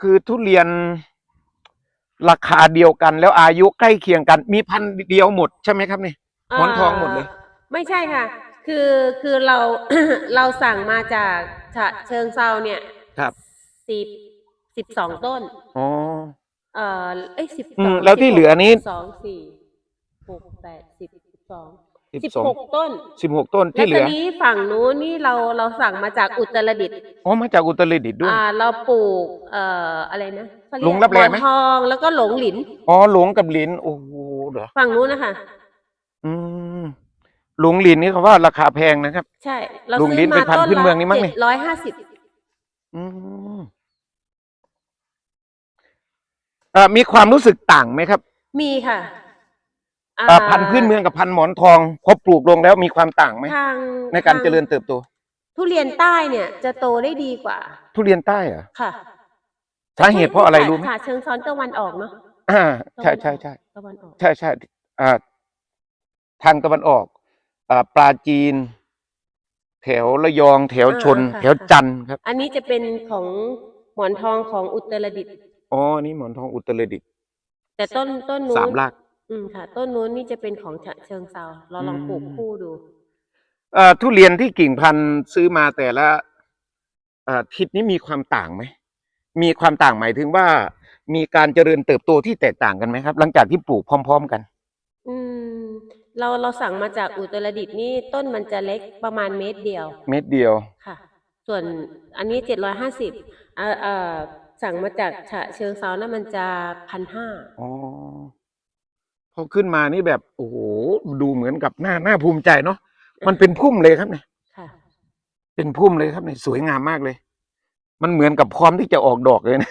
คือทุเรียนราคาเดียวกัน แล้วอายุใกล้เคียงกัน มีพันธุ์เดียวหมดใช่ไหมครับนี่หมอนทองหมดเลยอ่าไม่ใช่ค่ะ คือคือเรา เราสั่งมาจากฉะเชิงเซาเนี่ยครับสิบสิบสองต้นอ๋อเอ่อเอ้ยสิบอืสอมงแล้วที่เหลือนี้สองสี่หกแปดสิบสิบสอง สิบสิบสองหกต้นสิบหกต้นและที่เหลืทีอนี้ฝั่งนู้นนี่เราเราสั่งมาจากอุตรดิตถ์อ๋อมาจากอุตรดิตถ์ด้วย อ่าเราปลูกเอ่ออะไรนะเขาเยกหลงรับแลไหมมอนทองแล้วก็หลงหลินอ๋อหลงกับหลินโอ้โหเหรอฝั่งนู้นนะคะอืมหลงหลินนี่เขาว่าราคาแพงนะครับ ใช่ เราหลงซื้ลิ้อนเป็มานพันธุ์ต้นพื้นละเมืองนี่มั้งนี่ เจ็ดร้อยห้าสิบอืมเอ่อมีความรู้สึกต่างไหมครับ มีค่ะเอ่อพันธุ์พื้นเมืองกับพันธุ์หมอนทองพอปลูกลงแล้วมีความต่างไหมทางในการทงเจริญเติบโต ทุเรียนใต้เนี่ยจะโตได้ดีกว่า ทุเรียนใต้เหรอค่ะสาเหตุเพราะอะไรรู้ไหมค่ะเชิงซ้อนตะวันออกเนาะอ่าใช่ใช่ใช่ตะวันออกใช่ใช่อ่าทางตะวันออกอ่าปลาจีน แถวระยองแถวชน แถวจันทร์ครับ อันนี้จะเป็นของหมอนทองของอุตรดิตถ์อ๋ออันนี่หมอนทองอุตรดิตถ์แต่ต้นต้นนู้นสามราก อืมค่ะ ต้นนู้นนี่จะเป็นของฉะเชิงเซาเราลองปลูกอืมคู่ดู เอ่อทุเรียนที่กิ่งพันธุ์ซื้อมาแต่ละเอ่อทิศนี้มีความต่างไหมมีความต่างหมายถึงว่า มีการเจริญเติบโตที่แตกต่างกันไหมครับ หลังจากที่ปลูกพร้อม ๆ กัน อืม เราเราสั่งมาจากอุตรดิตถ์นี่ต้นมันจะเล็กประมาณเมตรเดียวเม็ดเดียว ค่ะ ส่วนอันนี้เจ็ดร้อยห้าสิบเอ่อเอ่อสั่งมาจากฉะเชิงเซานะมันจะพันห้า อ๋อ พอขึ้นมานี่แบบโอ้โหดูเหมือนกับหน้าหน้าภูมิใจเนาะมันเป็นพุ่มเลยครับเนี่ยค่ะเป็นพุ่มเลยครับเนี่ยสวยงามมากเลย มันเหมือนกับพร้อมที่จะออกดอกเลยนะ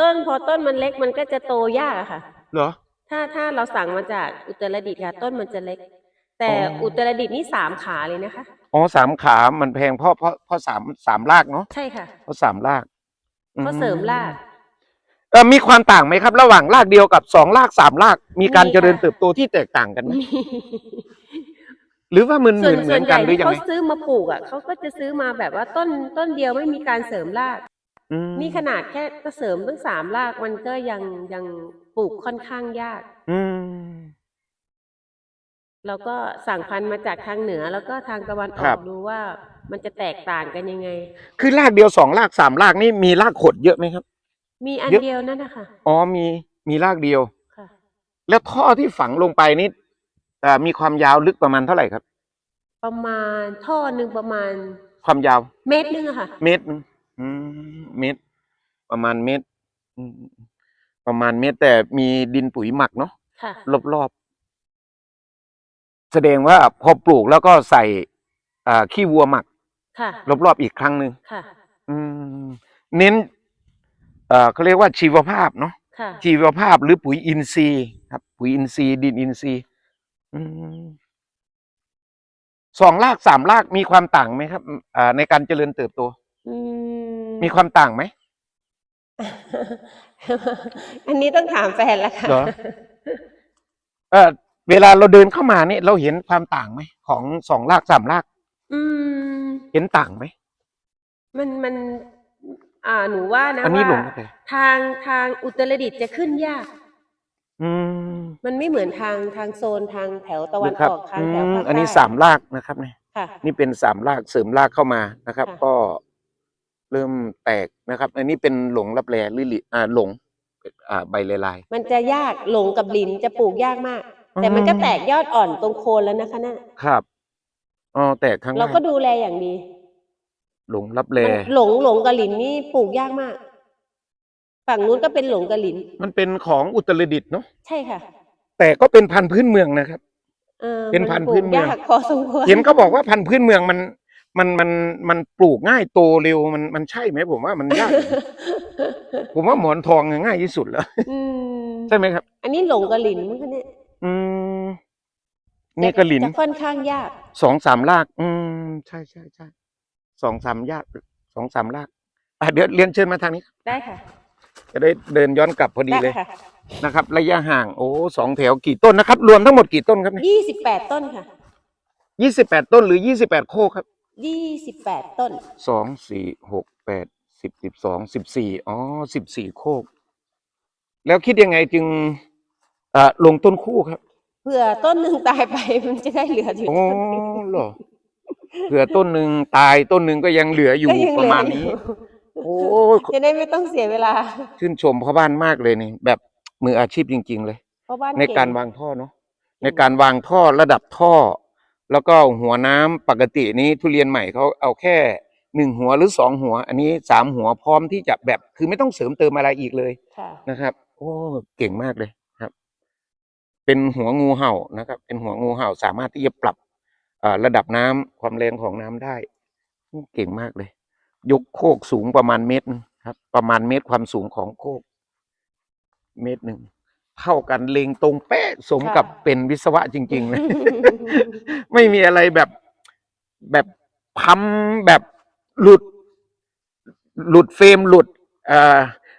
ต้นพอต้นมันเล็กมันก็จะโตยากอะค่ะ เหรอ ถ้าถ้าเราสั่งมาจากอุตรดิตถ์ค่ะ ต้นมันจะเล็ก แต่อ๋ออุ อุตรดิตถ์นี่สามขาเลยนะคะ อ๋อสามขา มันแพงเพราะเพราะเพราะสามสามรากเนาะใช่ค่ะเพราะสามรากเขาเสริมราก เออมีความต่างไหมครับ ระหว่างรากเดียวกับสองรากสามรากมีการมีค่ะเจริญเติบโตที่แตกต่างกันไหมหรือว่ามันเหส่มืวอนนเหส่มืวอนนใหกัญ่นหรือที่ยังเขาไงซื้อมาปลูกอะเขาก็จะซื้อมาแบบว่าต้นต้นเดียวไม่มีการเสริมราก อืมนี่ขนาดแค่จะเสริมตั้งสามรากมันก็ยังยังปลูกค่อนข้างยาก อืม แล้วก็สั่งพันธุ์มาจากทางเหนือแล้วก็ทางตะวันอครัอบกดูว่ามันจะแตกต่างกันยังไง คือรากเดียวสองรากสามรากนี่มีรากขดเยอะไหมครับ มีอันเยอะเดียวนั่นนะคะอ๋อมีมีรากเดียวค่ะ แล้วท่อที่ฝังลงไปนี่เอ่อมีความยาวลึกประมาณเท่าไหร่ครับ ประมาณท่อหนึ่งประมาณ ความยาว เมตรหนึงอะค่ะ เมตรหนึ่งอืมเมตรประมาณเมตรอืมประมาณเมตรแต่มีดินปุ๋ยหมักเนาะค่ะรอบๆแสดงว่าพอปลูกแล้วก็ใส่อ่าขี้วัวหมักค่ะ รอบๆอีกครั้งหนึ่งค่ะ อืม เน้น เอ่อเขาเรียกว่าชีวภาพเนาะค่ะ ชีวภาพหรือปุ๋ยอินทรีย์ครับ ปุ๋ยอินทรีย์ดินอินทรีย์อืมสองรากสามรากมีความต่างไหมครับอ่าในการเจริญเติบโต อืมมีความต่างไหม อันนี้ต้องถามแฟนละค่ะ เหรอ เออเวลาเราเดินเข้ามาเนี่ยเราเห็นความต่างไหมของสองรากสามรากอืม เห็นต่างไหม มันมัน อ่าหนูว่านะอันนี้หลงว่าไปทางทางอุตรดิตถ์จะขึ้นยาก อืม มันไม่เหมือนทางทางโซนทางแถวตะวันครับออกทางอืแถวมภาคอันนี้ใต้สามรากนะครับเนี่ยค่ะ นี่เป็นสามรากเสริมรากเข้ามานะครับ ค่ะ ก็เริ่มแตกนะครับ อันนี้เป็นหลงรับแลหรือหลิอ่าหลงอ่าใบลายลาย มันจะยากหลงกับลินจะปลูกยากมาก แต่มันก็แตกยอดอ่อนตรงโคนแล้วนะคะน่ะๆครับอ๋อแตกข้างเราล่างก็ดูแลอย่างดี หลงรับแลมันหลงหลงกับลินนี่ปลูกยากมาก ฝั่งนู้นก็เป็นหลงกับลิน มันเป็นของอุตรดิตถ์เนาะใช่ค่ะแต่ก็เป็นพันธุ์พื้นเมืองนะครับ ออเป็นพันธุ์พื้นเมืองปลูกยากพอสมควรเห็นเขาบอกว่าพันธุ์พื้นเมืองมัน มันมันมันปลูกง่ายโตเร็วมันมันใช่ไหมผมว่ามันยากผมว่าหมอนทองง่ายที่สุดแล้วอืมใช่ไหมครับ อันนี้หลงกับลินมั้งคะเนี่ยอืมนี่กระหลินจะค่อนข้างยาก สองสามราก อืมใช่ใช่ใช่ สองสามยากสองสามรากอะเดี๋ยวเรียนเชิญมาทางนี้ ได้ค่ะจะได้เดินย้อนกลับพอดีเลยค่ะนะครับ ระยะห่างโอ้สองแถวกี่ต้นนะครับ รวมทั้งหมดกี่ต้นครับเนี่ยยี่สิบแปดต้นค่ะยี่สิบแปดต้นหรือยี่สิบแปดโคกครับยี่สิบแปดต้นสองสี่หกแปดสิบสิบสิบสองสิบสี่อ๋อสิบสี่โคก แล้วคิดยังไงจึงเอ่อลงต้นคู่ครับเผื่อต้นหนึ่งตายไปมันจะได้เหลืออยู่โอ้ต้นหนึ่งเหรอ เผื่อต้นหนึ่งตายต้นหนึ่งก็ยังเหลืออยู่ก็ยังปเหลืระอมาณอยู่นี้โอ้จะได้ไม่ต้องเสียเวลา ชื่นชมพ่อบ้านมากเลยนี่ แบบมืออาชีพจริง ๆ เลย เพราะบ้านในเงการวางท่อเนาะในการวางท่อระดับท่อ แล้วก็หัวน้ำปกตินี้ทุเรียนใหม่เขาเอาแค่หนึ่งหัวหรือสองหัว อันนี้สามหัวพร้อมที่จะแบบคือไม่ต้องเสริมเติมอะไรอีกเลย ค่ะ นะครับ โอ้เก่งมากเลยครับ เป็นหัวงูเห่านะครับ เป็นหัวงูเห่าสามารถที่จะปรับอ่า ระดับน้ำความแรงของน้ำได้โอ้เก่งมากเลย ยกโคกสูงประมาณเมตรหนึ่งครับ ประมาณเมตรความสูงของโคก เมตรหนึ่งเท่ากันเลงตรงเป๊ะสมกับค่ะเป็นวิศวะจริง ๆ เลย ไม่มีอะไรแบบแบบพัมแบบหลุด หลุดเฟรมหลุดเอ่อ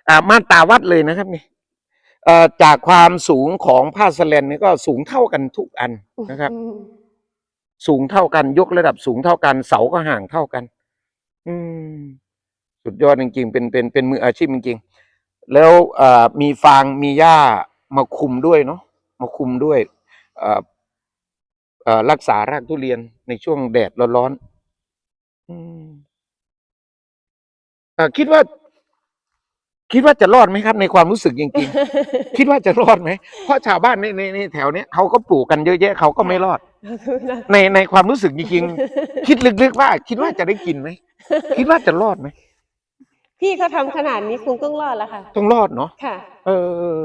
อ่ามาตราวัดเลยนะครับนี่เอ่อจากความสูงของผ้าสแลนนี่ก็สูงเท่ากันทุกอันนะครับอืม สูงเท่ากัน ยกระดับสูงเท่ากัน เสาก็ห่างเท่ากัน อืม สุดยอดจริงๆเป็นเป็นเป็นมืออาชีพจริงๆแล้วอ่อมีฟางมีหญ้ามาคุมด้วยเนาะมาคุมด้วยอ่อเอ่อรักษารากทุเรียนในช่วงแดดร้อนๆอืมอ่อคิดว่าคิดว่าจะรอดไหมครับ ในความรู้สึกจริงๆ คิดว่าจะรอดไหมเพราะชาวบ้านในในในแถวเนี้ยเขาก็ปลูกกันเยอะแยะเขาก็ไม่รอด ในในความรู้สึกจริงๆ คิดลึกๆว่า คิดว่าจะได้กินไหม คิดว่าจะรอดไหม พี่เขาทำขนาดนี้คงต้องรอดแล้วค่ะ ต้องรอดเนาะ ค่ะ เออ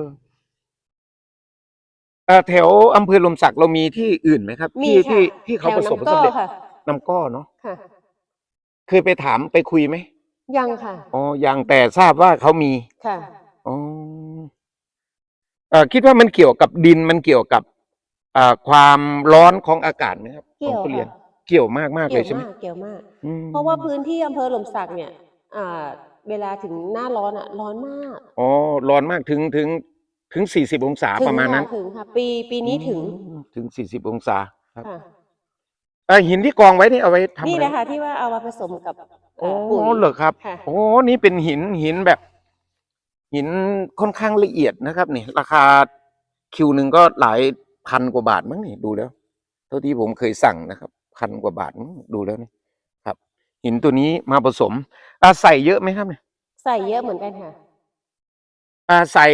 เอ่อแถวอำเภอลมศักดิ์เรามีที่อื่นไหมครับ มีที่ค่ะที่ที่เขาแถวประสบความน้ำสำเร็จก้อค่ะ น้ำก้อเนาะ ค่ะ เคยไปถามไปคุยไหมยังค่ะ อ๋อ ยังแต่ทราบว่าเขามี ค่ะ อ๋อเอ่อคิดว่ามันเกี่ยวกับดินมันเกี่ยวกับ อ่าความร้อนของอากาศไหมครับขเกี่องยวทุเรียนค่ะเกี่ยวมากมากๆเลเกี่ยยวใช่ไหมมากเกี่ยวมาก อืมเพราะว่าพื้นที่อำเภอหล่มสักเนี่ย อ่า เวลาถึงหน้าร้อนอะ ร้อนมากอ๋อร้อนมากถึงถึงถึงสี่สิบองศาถึงประมาณนั้นค่ะถึงค่ะ ปีปีนี้ถึงอืมถึงสี่สิบองศาครับค่ะ เอ่อหินที่กองไว้นี่เอาไว้ทำนี่อะไรแหละค่ะที่ว่าเอามาผสมกับโอ้เปุ๋ยเหรอครับ ค่ะ โอ้ นี่เป็นหินหินแบบ หินค่อนข้างละเอียดนะครับ นี่ ราคาคิวหนึ่งก็หลาย พันกว่าบาทมั้งนี่ดูแล้ว เท่าที่ผมเคยสั่งนะครับ พันกว่าบาทมั้งดูแล้วนี่ครับ หินตัวนี้มาผสมอ่าใส่เยอะไหมครับเนี่ยใส่เยอะเหมือนกันค่ะอ่าใส่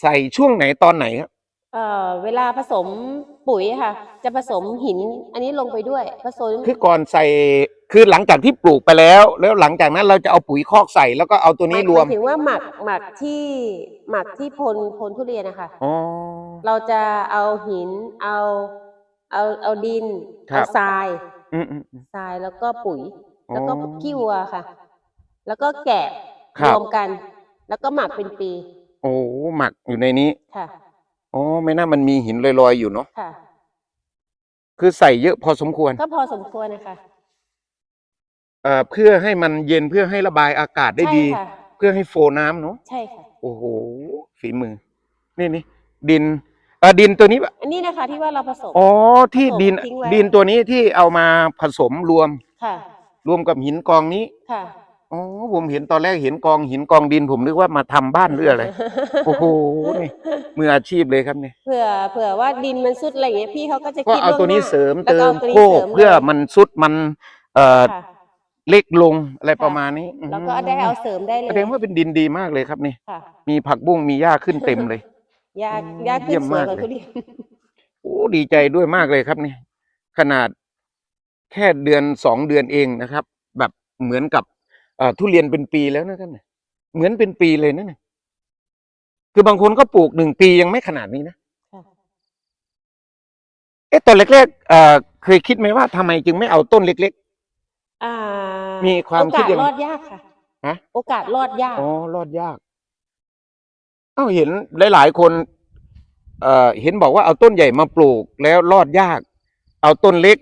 ใส่ช่วงไหนตอนไหนครับเอ่อเวลาผสมปุ๋ยค่ะ จะผสมหิน อันนี้ลงไปด้วยผสมคือก่อนใส่คือหลังจากที่ปลูกไปแล้ว แล้วหลังจากนั้นเราจะเอาปุ๋ยคอกใส่แล้วก็เอาตัวนี้รวมหายถึงว่าหมักหมักที่หมักที่พลพลทุเรียนนะคะอ๋อ เราจะเอาหินเอาเอาเอาดินครัเอาบ ทรายอืมอืมอืม ทรายแล้วก็ปุ๋ย แล้วก็อ๋อขี้วัวค่ะ แล้วก็แกะครัรบวมกัน แล้วก็หมักเป็นปีโอ้หมักอยู่ในนี้ค่ะอ๋อไม่น่ามันมีหินลอยๆอยู่เนาะค่ะ คือใส่เยอะพอสมควรก็พอสมควรนะคะเอ่อเพื่อให้มันเย็นเพื่อให้ระบายอากาศได้ใช่ดี ค่ะ เพื่อให้โฟน้ำเนาะใช่ค่ะ โอ้โหฝีมือ นี่นี่ ดินเออดินตัวนี้ปะอันนี้นะคะที่ว่าเราผสม อ๋อที่ผสมดินทิ้งไว้ ดินตัวนี้ที่เอามาผสมรวม ค่ะ รวมกับหินกองนี้ค่ะ อ๋อผมเห็นตอนแรกเห็นกองหินกองดินผมนึกว่ามาทำบ้านหรืออะไร โอ้โหนี่มืออาชีพเลยครับเนี่ยเผื่อเผื่อว่าดินมันสุดอะไรอย่างเงี้ยพี่เขาก็จะก็คิดเอาตัวนี้ล่งหเสริมแล้วเติก็มอาตัวนี้โคกสริมเพื่อลยมันซุดมันเอ่อค่ะเล็กลงอะไรประมาณนี้แล้วก็ได้เอาเสริมได้เลยแสดงว่าเป็นดินดีมากเลยครับนี่ ค่ะ มีผักบุ้งมีหญ้าขึ้นเต็มเลย ยาอืมยาเยี่ขึ้ยนมสวยมากกว่าเลยทุเรียนโอ้ดีใจด้วยมากเลยครับนี่ขนาดแค่เดือนสองเดือนเองนะครับ แบบเหมือนกับเอ่อทุเรียนเป็นปีแล้วนะครับเนี่ยเหมือนเป็นปีเลยนะเนี่ยคือบางคนก็ปลูกหนึ่งปียังไม่ขนาดนี้นะค่ะเอ๊ะตอนแรกๆเอ่อเคยคิดไหมว่าทำไมจึงไม่เอาต้นเล็กอ่ามีความโอคิดกาสยังไงรอดยากค่ะฮะโอกาสรอดยากๆอ๋อรอดยาก เอ้าเห็นหลายๆคนเอ่อเห็นบอกว่าเอาต้นใหญ่มาปลูกแล้วรอดยาก เอาต้นเล็ก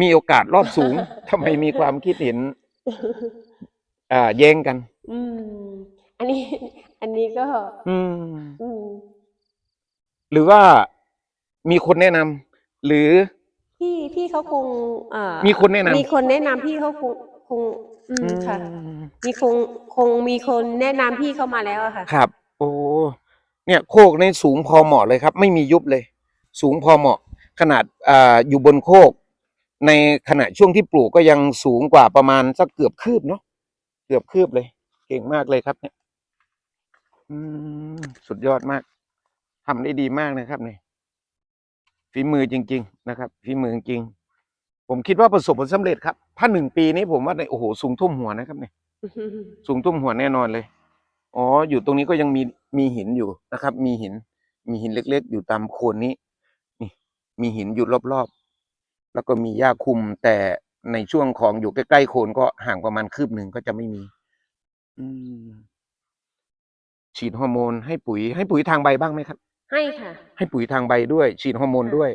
มีโอกาสรอดสูง ทำไมมีความคิดเห็นอ่าแย้งกัน อืม อันนี้ อันนี้ก็ อืม อืม หรือว่ามีคนแนะนำหรือ พี่พี่เขาคงอ่ามีคนแนะนำ มีคนแนะนำพี่เขาคงคง อืมค่ะ อืมมีคงคงมีคนแนะนำพี่เข้ามาแล้วอะค่ะ ครับ โอ้เนี่ยโคกในสูงพอเหมาะเลยครับ ไม่มียุบเลย สูงพอเหมาะ ขนาดอ่าอยู่บนโคก ในขณะช่วงที่ปลูกก็ยังสูงกว่าประมาณสักเกือบคืบเนาะเกือบคืบเลย เก่งมากเลยครับเนี่ยอืมสุดยอดมากทำได้ดีมากนะครับเนี่ยฝีมือจริง ๆ นะครับฝีมือจริง ผมคิดว่าประสบผลสำเร็จครับ ถ้าหนึ่งปีนี้ผมว่าในโอ้โหสูงท่วมหัวนะครับเนี่ยสูงท่วมหัวแน่นอนเลย อ๋อ อยู่ตรงนี้ก็ยังมีมีหินอยู่นะครับ มีหิน มีหินเล็ก ๆ อยู่ตามโคนนี้ นี่ มีหินอยู่รอบๆ แล้วก็มีหญ้าคลุม แต่ในช่วงของอยู่ใกล้ๆโคนก็ห่างประมาณคืบหนึ่งก็จะไม่มี อืม ฉีดฮอร์โมนให้ปุ๋ย ให้ปุ๋ยทางใบบ้างไหมครับ ให้ค่ะ ให้ปุ๋ยทางใบด้วย ฉีดฮอร์โมนค่ะด้วย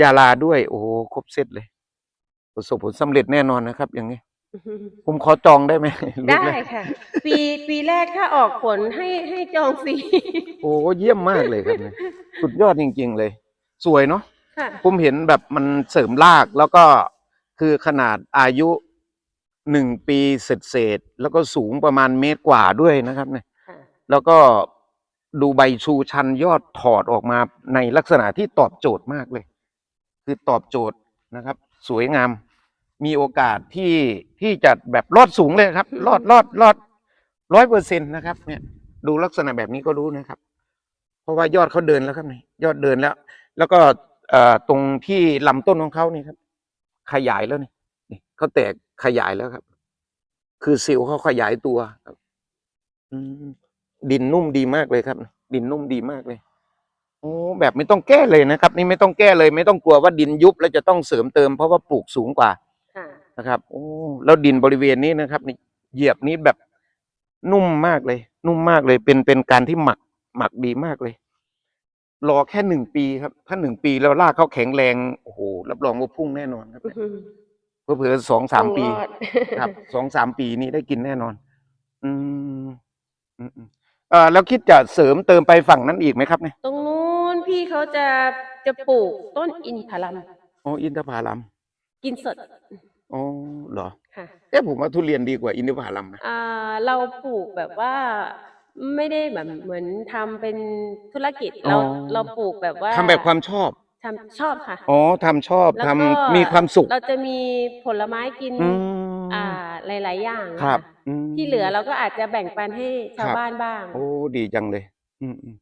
ยาลาด้วย โอ้โห ครบเซตเลย ประสบผลสำเร็จแน่นอนนะครับ อย่างนี้ ผมขอจองได้ไหมลูกได้แรกค่ะ ปีปีแรกถ้าออกผลให้ให้จองฟรีโอ้เยี่ยมมากเลยครับเนี่ยสุดยอดจริง ๆ เลย สวยเนาะค่ะ ผมเห็นแบบมันเสริมรากแล้วก็คือขนาดอายุหนึ่งปีเศษเศษๆแล้วก็สูงประมาณเมตรกว่าด้วยนะครับเนี่ย ค่ะ แล้วก็ดูใบชูชันยอดถอดออกมาในลักษณะที่ตอบโจทย์มากเลย คือตอบโจทย์นะครับ สวยงาม มีโอกาสที่ที่จะแบบรอดสูงเลยครับ รอดรอดรอดร้อยเปอร์เซ็นต์นะครับ เนี่ย ดูลักษณะแบบนี้ก็รู้นะครับ เพราะว่ายอดเขาเดินแล้วครับนี่ยอดเดินแล้ว แล้วก็เอ่อตรงที่ลำต้นของเขานี่ครับ ขยายแล้วนี่นี่เขาแตกขยายแล้วครับ คือเซลล์เขาขยายตัวครับอืมดินนุ่มดีมากเลยครับ ดินนุ่มดีมากเลยโอ้แบบไม่ต้องแก้เลยนะครับ นี่ไม่ต้องแก้เลย ไม่ต้องกลัวว่าดินยุบแล้วจะต้องเสริมเติมเพราะว่าปลูกสูงกว่าค่ะ นะครับโอ้แล้วดินบริเวณนี้นะครับนี่เหยียบนี้แบบนุ่มมากเลย นุ่มมากเลย เป็นเป็นการที่หมักหมักดีมากเลย รอแค่หนึ่งปีครับ ถ้าหนึ่งปีแล้วรากเขาแข็งแรงโอ้โหรับรองว่าพุ่งแน่นอนครับเผื่อๆสองสามปีต้องรอดครับสองสามปีนี้ได้กินแน่นอน อืมอืมอืมเอ่อแล้วคิดจะเสริมเติมไปฝั่งนั้นอีกไหมครับเนี่ยตรงนู้นพี่เขาจะจะปลูกต้นอินทผลัมอ๋ออินทผลัมกินสด อ๋อเหรอค่ะเอ๊ะผมว่าทุเรียนดีกว่าอินทผลัมนะอ่าเราปลูกแบบว่าไม่ได้แบบเหมือนทำเป็นธุรกิจเราเราปลูกแบบว่าทำแบบความชอบ ทำชอบค่ะ อ๋อทำชอบแล้วทำก็ มีความสุขเราจะมีผลไม้กิน อืมอ่าหลาย ๆ อย่างครับนะะอืม ที่เหลือเราก็อาจจะแบ่งปันให้ชาวครับ บ้านบ้าง โอ้ดีจังเลย อืมอืม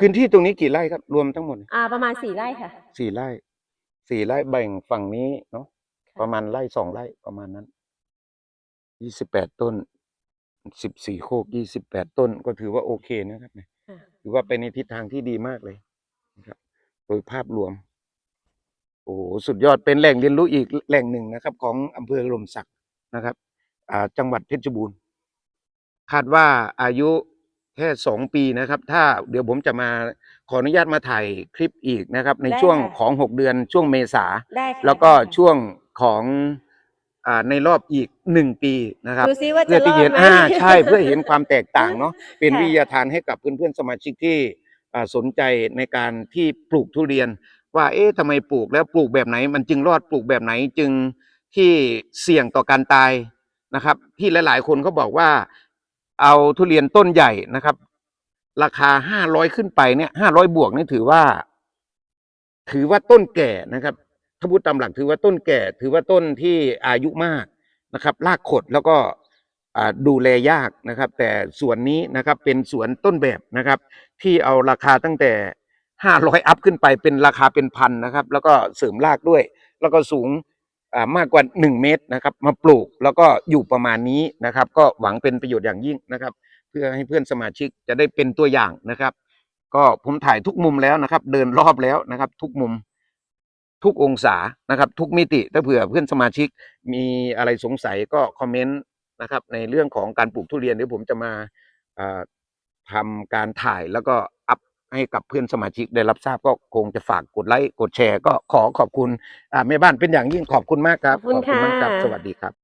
พื้นที่ตรงนี้กี่ไร่ครับ รวมทั้งหมดอ่าประมาณสี่ไร่ค่ะ สี่ไร่ สี่ไร่แบ่งฝั่งนี้เนาะค่ะ ประมาณไร่สองไร่ประมาณนั้นยี่สิบแปดต้นสิบสี่โคกยี่สิบแปดต้นก็ถือว่าโอเคนะครับเนี่ยค่ะถือว่าเป็นในทิศทางที่ดีมากเลยนะครับโดยภาพรวม โอ้โหสุดยอดเป็นแหล่งเรียนรู้อีกแหล่งหนึ่งนะครับ ของอำเภอลมศักดิ์นะครับ อ่า จังหวัดเพชรบูรณ์คาดว่าอายุแค่สองปีนะครับ ถ้าเดี๋ยวผมจะมาขออนุญาตมาถ่ายคลิปอีกนะครับ ในได้ช่วงค่ะของหกเดือนช่วงเมษาได้ค่ะแล้วก็ได้ค่ะช่วง ของอ่าในรอบอีกหนึ่งปีนะครับดูซิว่าเพื่จะอรที่อดเห็นไหม อ่าใช่เพื่อเห็นความแตกต่างเนาะเป็นค่ะ วิทยาทานให้กับเพื่อนๆสมาชิกที่อ่าสนใจในการที่ปลูกทุเรียน ว่าเอ๊ะทำไมปลูกแล้วปลูกแบบไหน มันจึงรอดปลูกแบบไหนจึงที่เสี่ยงต่อการตายนะครับที่หลายๆ คนเขาบอกว่า เอาทุเรียนต้นใหญ่นะครับ ราคาห้าร้อยขึ้นไปเนี่ยห้าร้อยบวกนี่ถือว่า ถือว่าต้นแก่นะครับ ถ้าพูดตามหลักถือว่าต้นแก่ ถือว่าต้นที่อายุมากนะครับรากขดแล้วก็ดูแลยากนะครับ แต่สวนนี้นะครับเป็นสวนต้นแบบนะครับ ที่เอาราคาตั้งแต่ห้าร้อยอัพขึ้นไปเป็นราคาเป็นพันนะครับ แล้วก็เสริมรากด้วย แล้วก็สูงมากกว่าหนึ่งเมตรนะครับ มาปลูกแล้วก็อยู่ประมาณนี้นะครับ ก็หวังเป็นประโยชน์อย่างยิ่งนะครับ เพื่อให้เพื่อนสมาชิกจะได้เป็นตัวอย่างนะครับ ก็ผมถ่ายทุกมุมแล้วนะครับ เดินรอบแล้วนะครับ ทุกมุม ทุกองศานะครับ ทุกมิติถ้าเผื่อเพื่อนสมาชิกมีอะไรสงสัยก็คอมเมนต์นะครับ ในเรื่องของการปลูกทุเรียนเดี๋ยวผมจะมาอ่าทำการถ่ายแล้วก็อัพให้กับเพื่อนสมาชิกได้รับทราบก็คงจะฝากกดไลค์กดแชร์ ก็ขอขอบคุณอ่าแม่บ้านเป็นอย่างยิ่งขอบคุณมากครับขอบคุณมากครับค่ะสวัสดีครับ